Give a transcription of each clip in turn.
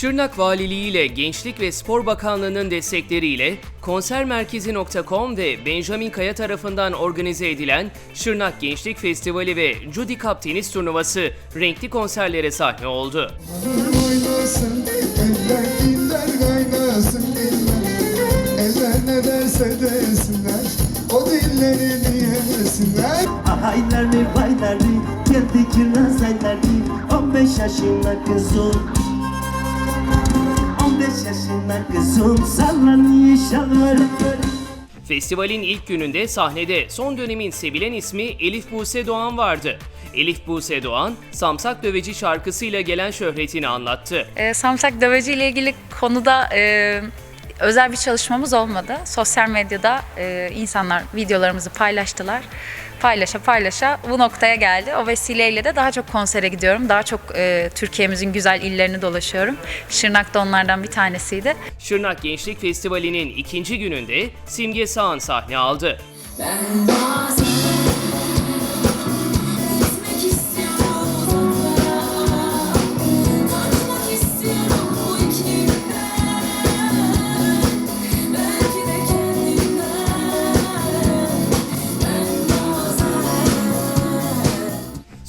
Şırnak Valiliği ile Gençlik ve Spor Bakanlığı'nın destekleriyle konsermerkezi.com ve Benjamin Kaya tarafından organize edilen Şırnak Gençlik Festivali ve Judy Cup tenis turnuvası renkli konserlere sahne oldu. oynasın Eller diller kaynasın diller Eller ne derse desinler O dillerini yesinler. Haylar mi baylar mi Geldi kiraz aylar mi 15 yaşında kızım 15 kızım Festivalin ilk gününde sahnede son dönemin sevilen ismi Elif Buse Doğan vardı. Elif Buse Doğan, Samsak Döveci şarkısıyla gelen şöhretini anlattı. E, Samsak döveci ile ilgili konuda e, özel bir çalışmamız olmadı. Sosyal medyada e, insanlar videolarımızı paylaştılar. Paylaşa paylaşa bu noktaya geldi. O vesileyle de daha çok konsere gidiyorum. Daha çok e, Türkiye'mizin güzel illerini dolaşıyorum. Şırnak da onlardan bir tanesiydi. Şırnak Gençlik Festivali'nin ikinci gününde Simge Sağan sahne aldı. Ben bazen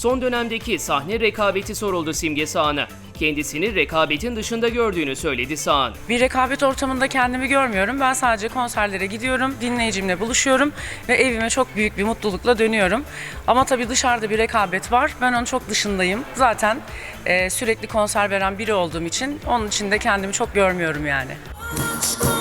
Son dönemdeki sahne rekabeti soruldu Simge Sağan'a. Kendisini rekabetin dışında gördüğünü söyledi Sağan. Bir rekabet ortamında kendimi görmüyorum. Ben sadece konserlere gidiyorum, dinleyicimle buluşuyorum ve evime çok büyük bir mutlulukla dönüyorum. Ama tabii dışarıda bir rekabet var. Ben onun çok dışındayım. Zaten e, sürekli konser veren biri olduğum için onun içinde kendimi çok görmüyorum yani. Aşk